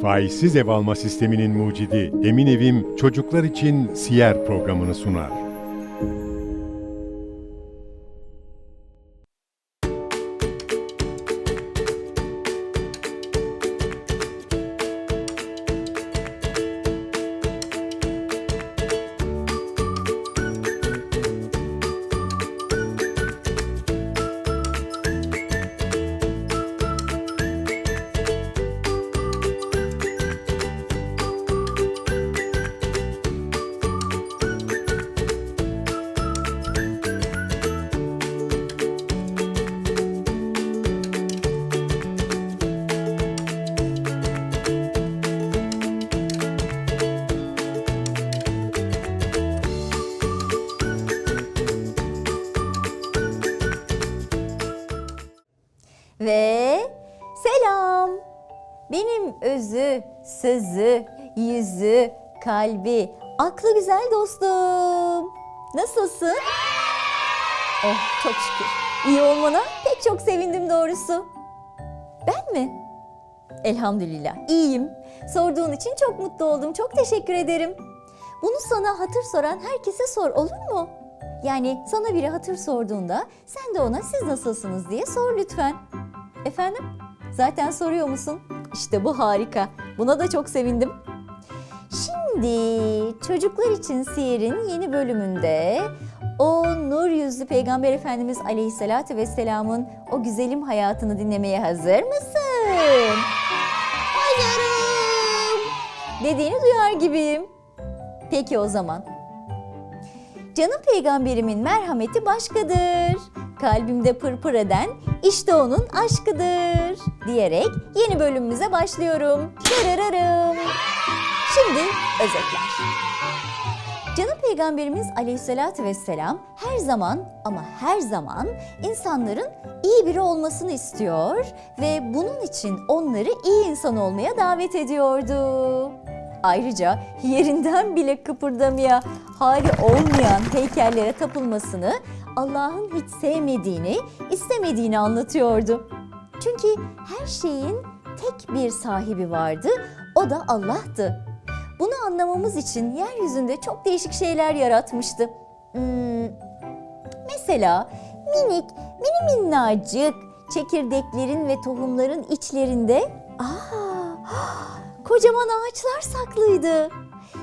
Faizsiz ev alma sisteminin mucidi Emin Evim çocuklar için Siyer programını sunar. Ve selam. Benim özü, sözü, yüzü, kalbi, aklı güzel dostum. Nasılsın? Oh çok şükür. İyi olmana pek çok sevindim doğrusu. Ben mi? Elhamdülillah iyiyim. Sorduğun için çok mutlu oldum. Çok teşekkür ederim. Bunu sana hatır soran herkese sor olur mu? Yani sana biri hatır sorduğunda sen de ona siz nasılsınız diye sor lütfen. Efendim? Zaten soruyor musun? İşte bu harika. Buna da çok sevindim. Şimdi çocuklar için Siyer'in yeni bölümünde o nur yüzlü Peygamber Efendimiz Aleyhisselatü Vesselam'ın o güzelim hayatını dinlemeye hazır mısın? Hazırım. Dediğini duyar gibiyim. Peki o zaman. Canım peygamberimin merhameti başkadır. Kalbimde pırpır eden işte onun aşkıdır diyerek yeni bölümümüze başlıyorum. Dırırırım. Şimdi özetler. Canım Peygamberimiz Aleyhisselatü Vesselam her zaman ama her zaman insanların iyi biri olmasını istiyor ve bunun için onları iyi insan olmaya davet ediyordu. Ayrıca yerinden bile kıpırdamaya hali olmayan heykellere tapılmasını Allah'ın hiç sevmediğini, istemediğini anlatıyordu. Çünkü her şeyin tek bir sahibi vardı, o da Allah'tı. Bunu anlamamız için yeryüzünde çok değişik şeyler yaratmıştı. Hmm, mesela minik, mini minnacık çekirdeklerin ve tohumların içlerinde aa, kocaman ağaçlar saklıydı.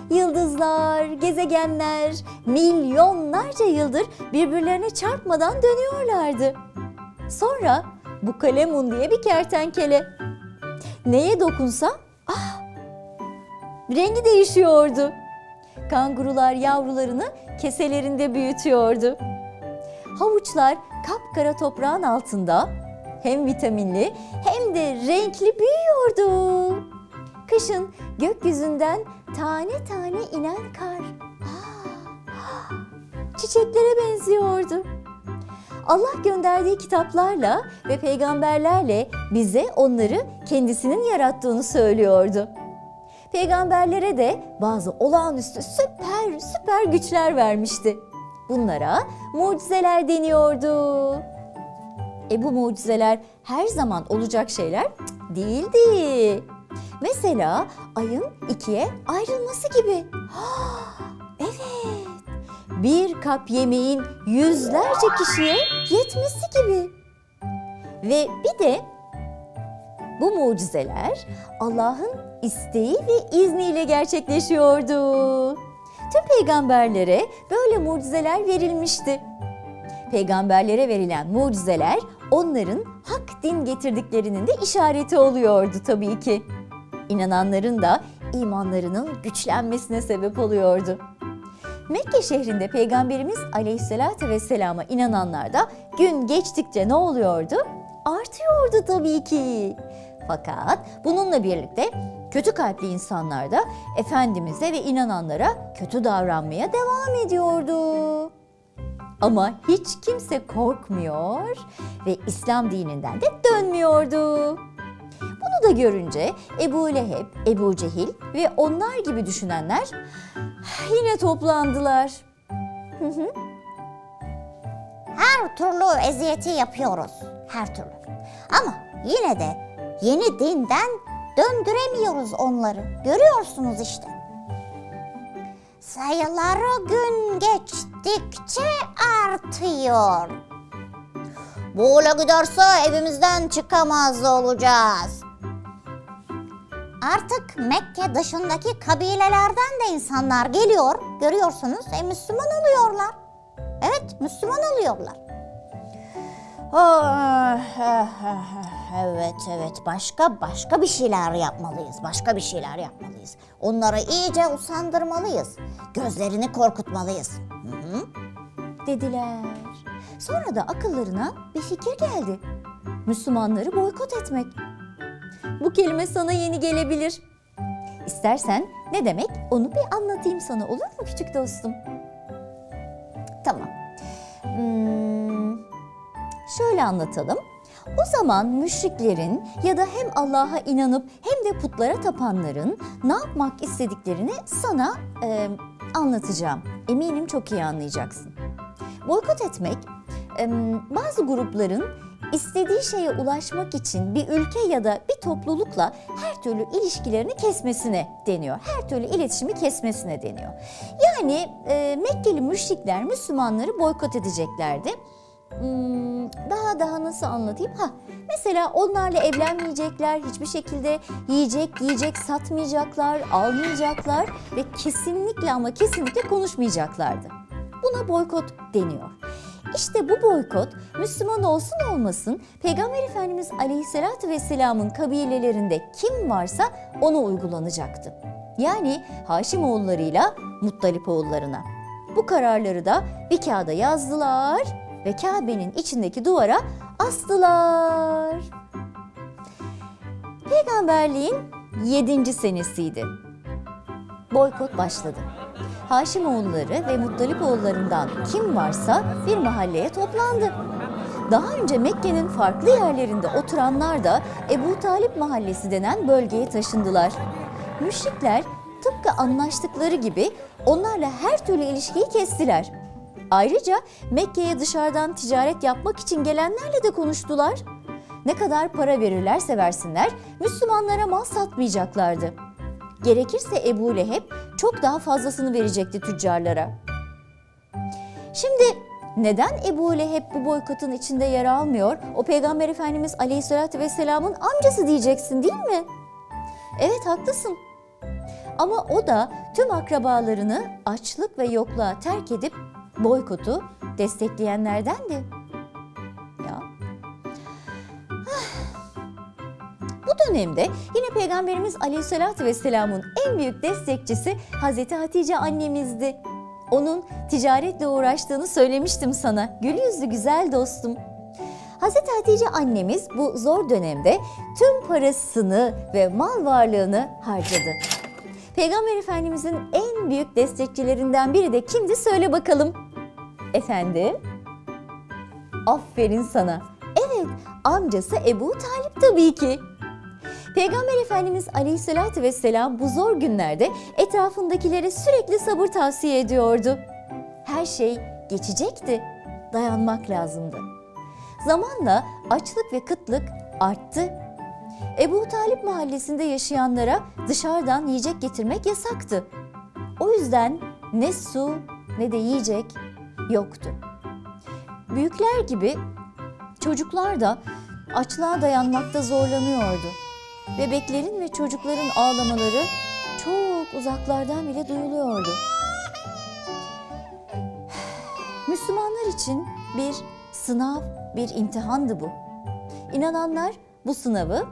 Yıldızlar, gezegenler milyonlarca yıldır birbirlerine çarpmadan dönüyorlardı. Sonra bu kalemun diye bir kertenkele. Neye dokunsa ah, rengi değişiyordu. Kangurular yavrularını keselerinde büyütüyordu. Havuçlar kapkara toprağın altında hem vitaminli hem de renkli büyüyordu. Kışın gökyüzünden tane tane inen kar. Çiçeklere benziyordu. Allah gönderdiği kitaplarla ve peygamberlerle bize onları kendisinin yarattığını söylüyordu. Peygamberlere de bazı olağanüstü süper süper güçler vermişti. Bunlara mucizeler deniyordu. E bu mucizeler her zaman olacak şeyler değildi. Mesela ayın ikiye ayrılması gibi. Evet. Bir kap yemeğin yüzlerce kişiye yetmesi gibi. Ve bir de bu mucizeler Allah'ın isteği ve izniyle gerçekleşiyordu. Tüm peygamberlere böyle mucizeler verilmişti. Peygamberlere verilen mucizeler onların hak din getirdiklerinin de işareti oluyordu tabii ki. İnananların da imanlarının güçlenmesine sebep oluyordu. Mekke şehrinde Peygamberimiz Aleyhisselatü Vesselam'a inananlar da gün geçtikçe ne oluyordu? Artıyordu tabii ki. Fakat bununla birlikte kötü kalpli insanlar da Efendimiz'e ve inananlara kötü davranmaya devam ediyordu. Ama hiç kimse korkmuyor ve İslam dininden de dönmüyordu. Bunu da görünce Ebu Leheb, Ebu Cehil ve onlar gibi düşünenler yine toplandılar. Her türlü eziyeti yapıyoruz. Her türlü. Ama yine de yeni dinden döndüremiyoruz onları. Görüyorsunuz işte. Sayıları gün geçtikçe artıyor. Böyle giderse evimizden çıkamaz olacağız. Artık Mekke dışındaki kabilelerden de insanlar geliyor. Görüyorsunuz. E, Müslüman oluyorlar. Evet, Müslüman oluyorlar. Ah, ah, ah, Evet, evet. Başka başka bir şeyler yapmalıyız. Başka bir şeyler yapmalıyız. Onları iyice usandırmalıyız. Gözlerini korkutmalıyız. Hı hı. dediler. Sonra da akıllarına bir fikir geldi. Müslümanları boykot etmek. Bu kelime sana yeni gelebilir. İstersen ne demek onu bir anlatayım sana olur mu küçük dostum? Tamam. Hmm, şöyle anlatalım. O zaman müşriklerin ya da hem Allah'a inanıp hem de putlara tapanların ne yapmak istediklerini sana e, anlatacağım. Eminim çok iyi anlayacaksın. Boykot etmek e, bazı grupların istediği şeye ulaşmak için bir ülke ya da bir toplulukla her türlü ilişkilerini kesmesine deniyor. Her türlü iletişimi kesmesine deniyor. Yani e, Mekkeli müşrikler Müslümanları boykot edeceklerdi. Hmm, daha daha nasıl anlatayım? Ha, mesela onlarla evlenmeyecekler, hiçbir şekilde yiyecek, yiyecek satmayacaklar, almayacaklar ve kesinlikle ama kesinlikle konuşmayacaklardı. Buna boykot deniyor. İşte bu boykot Müslüman olsun olmasın Peygamber Efendimiz Aleyhisselatü Vesselam'ın kabilelerinde kim varsa ona uygulanacaktı. Yani Haşimoğullarıyla Muttalipoğullarına. Bu kararları da bir kağıda yazdılar ve Kabe'nin içindeki duvara astılar. Peygamberliğin 7. senesiydi. Boykot başladı. Haşimoğulları ve Muttalipoğullarından kim varsa bir mahalleye toplandı. Daha önce Mekke'nin farklı yerlerinde oturanlar da Ebu Talip Mahallesi denen bölgeye taşındılar. Müşrikler tıpkı anlaştıkları gibi onlarla her türlü ilişkiyi kestiler. Ayrıca Mekke'ye dışarıdan ticaret yapmak için gelenlerle de konuştular. Ne kadar para verirlerse versinler Müslümanlara mal satmayacaklardı. Gerekirse Ebu Leheb çok daha fazlasını verecekti tüccarlara. Şimdi neden Ebu Leheb bu boykotun içinde yer almıyor? O Peygamber Efendimiz Aleyhisselatü Vesselam'ın amcası diyeceksin değil mi? Evet haklısın. Ama o da tüm akrabalarını açlık ve yokluğa terk edip boykotu destekleyenlerdendi. Dönemde yine Peygamberimiz Aleyhisselatü Vesselam'ın en büyük destekçisi Hazreti Hatice annemizdi. Onun ticaretle uğraştığını söylemiştim sana. Gül yüzlü güzel dostum. Hazreti Hatice annemiz bu zor dönemde tüm parasını ve mal varlığını harcadı. Peygamber Efendimizin en büyük destekçilerinden biri de kimdi söyle bakalım. Efendim? Aferin sana. Evet, amcası Ebu Talip tabii ki. Peygamber Efendimiz Aleyhisselatü Vesselam bu zor günlerde etrafındakilere sürekli sabır tavsiye ediyordu. Her şey geçecekti. Dayanmak lazımdı. Zamanla açlık ve kıtlık arttı. Ebu Talip mahallesinde yaşayanlara dışarıdan yiyecek getirmek yasaktı. O yüzden ne su ne de yiyecek yoktu. Büyükler gibi çocuklar da açlığa dayanmakta zorlanıyordu. Bebeklerin ve çocukların ağlamaları çok uzaklardan bile duyuluyordu. Müslümanlar için bir sınav, bir imtihandı bu. İnananlar bu sınavı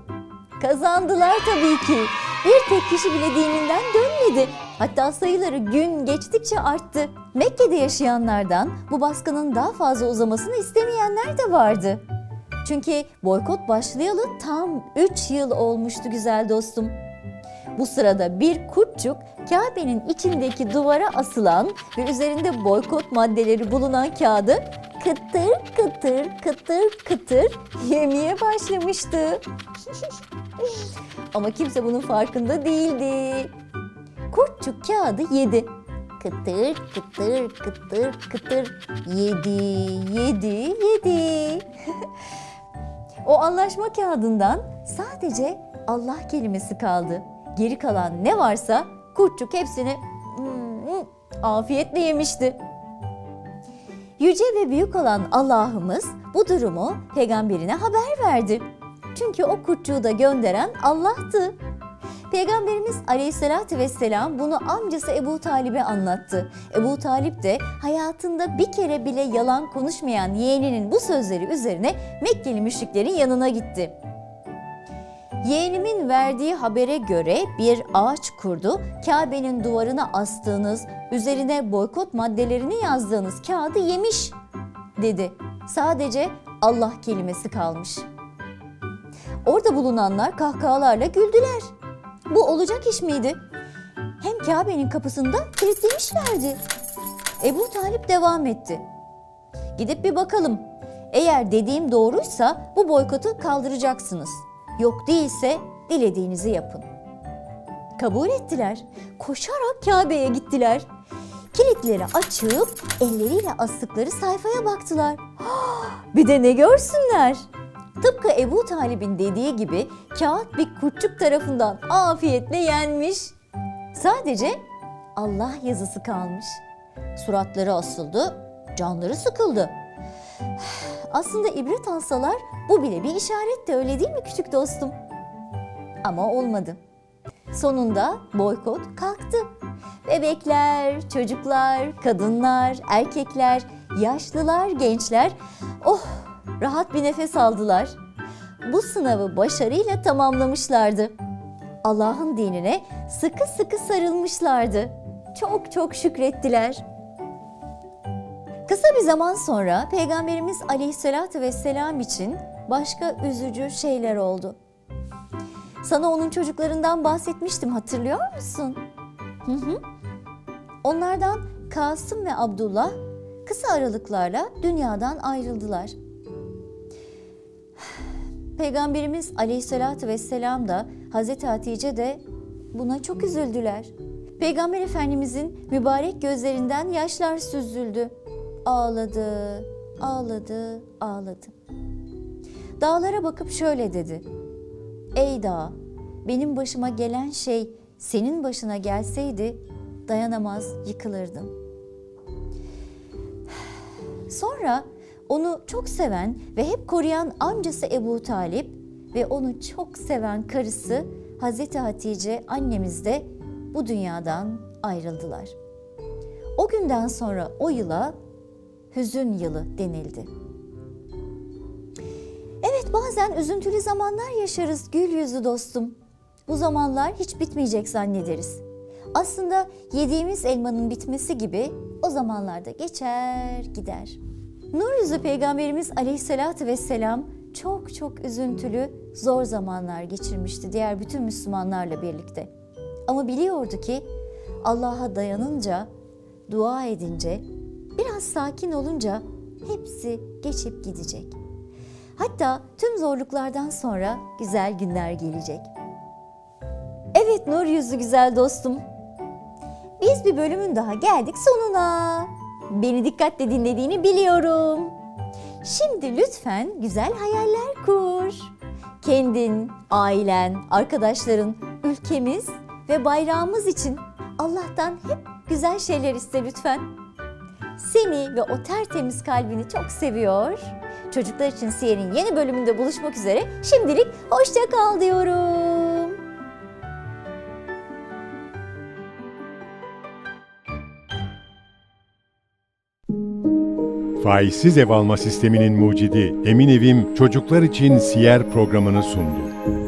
kazandılar tabii ki. Bir tek kişi bile dininden dönmedi. Hatta sayıları gün geçtikçe arttı. Mekke'de yaşayanlardan bu baskının daha fazla uzamasını istemeyenler de vardı. Çünkü boykot başlayalı tam 3 yıl olmuştu güzel dostum. Bu sırada bir kurtçuk Kabe'nin içindeki duvara asılan ve üzerinde boykot maddeleri bulunan kağıdı kıtır kıtır kıtır kıtır yemeye başlamıştı. Ama kimse bunun farkında değildi. Kurtçuk kağıdı yedi. Kıtır kıtır kıtır kıtır yedi yedi yedi. o anlaşma kağıdından sadece Allah kelimesi kaldı. Geri kalan ne varsa kurtçuk hepsini hmm, afiyetle yemişti. Yüce ve büyük olan Allah'ımız bu durumu peygamberine haber verdi. Çünkü o kurtçuğu da gönderen Allah'tı. Peygamberimiz aleyhissalatü vesselam bunu amcası Ebu Talib'e anlattı. Ebu Talip de hayatında bir kere bile yalan konuşmayan yeğeninin bu sözleri üzerine Mekkeli müşriklerin yanına gitti. Yeğenimin verdiği habere göre bir ağaç kurdu, Kabe'nin duvarına astığınız, üzerine boykot maddelerini yazdığınız kağıdı yemiş dedi. Sadece Allah kelimesi kalmış. Orada bulunanlar kahkahalarla güldüler. Bu olacak iş miydi? Hem Kabe'nin kapısında kilitlemişlerdi. Ebu Talip devam etti. Gidip bir bakalım. Eğer dediğim doğruysa bu boykotu kaldıracaksınız. Yok değilse dilediğinizi yapın. Kabul ettiler. Koşarak Kabe'ye gittiler. Kilitleri açıp elleriyle astıkları sayfaya baktılar. Bir de ne görsünler? Tıpkı Ebu Talib'in dediği gibi kağıt bir kurtçuk tarafından afiyetle yenmiş. Sadece Allah yazısı kalmış. Suratları asıldı, canları sıkıldı. Aslında ibret alsalar bu bile bir işaret de öyle değil mi küçük dostum? Ama olmadı. Sonunda boykot kalktı. Bebekler, çocuklar, kadınlar, erkekler, yaşlılar, gençler oh rahat bir nefes aldılar. Bu sınavı başarıyla tamamlamışlardı. Allah'ın dinine sıkı sıkı sarılmışlardı. Çok çok şükrettiler. Kısa bir zaman sonra Peygamberimiz Aleyhisselatü Vesselam için başka üzücü şeyler oldu. Sana onun çocuklarından bahsetmiştim hatırlıyor musun? Hı hı. Onlardan Kasım ve Abdullah kısa aralıklarla dünyadan ayrıldılar. Peygamberimiz Aleyhisselatü Vesselam da Hazreti Hatice de buna çok üzüldüler. Peygamber Efendimizin mübarek gözlerinden yaşlar süzüldü. Ağladı, ağladı, ağladı. Dağlara bakıp şöyle dedi. Ey dağ, benim başıma gelen şey senin başına gelseydi dayanamaz yıkılırdım. Sonra onu çok seven ve hep koruyan amcası Ebu Talip ve onu çok seven karısı Hazreti Hatice annemiz de bu dünyadan ayrıldılar. O günden sonra o yıla hüzün yılı denildi. Evet bazen üzüntülü zamanlar yaşarız gül yüzlü dostum. Bu zamanlar hiç bitmeyecek zannederiz. Aslında yediğimiz elmanın bitmesi gibi o zamanlarda geçer gider. Nur yüzlü peygamberimiz aleyhissalatü vesselam çok çok üzüntülü, zor zamanlar geçirmişti diğer bütün Müslümanlarla birlikte. Ama biliyordu ki Allah'a dayanınca, dua edince, biraz sakin olunca hepsi geçip gidecek. Hatta tüm zorluklardan sonra güzel günler gelecek. Evet nur yüzlü güzel dostum. Biz bir bölümün daha geldik sonuna. Beni dikkatle dinlediğini biliyorum. Şimdi lütfen güzel hayaller kur. Kendin, ailen, arkadaşların, ülkemiz ve bayrağımız için Allah'tan hep güzel şeyler iste lütfen. Seni ve o tertemiz kalbini çok seviyor. Çocuklar için Siyer'in yeni bölümünde buluşmak üzere. Şimdilik hoşça kal diyorum. Faizsiz ev alma sisteminin mucidi Emin Evim çocuklar için Siyer programını sundu.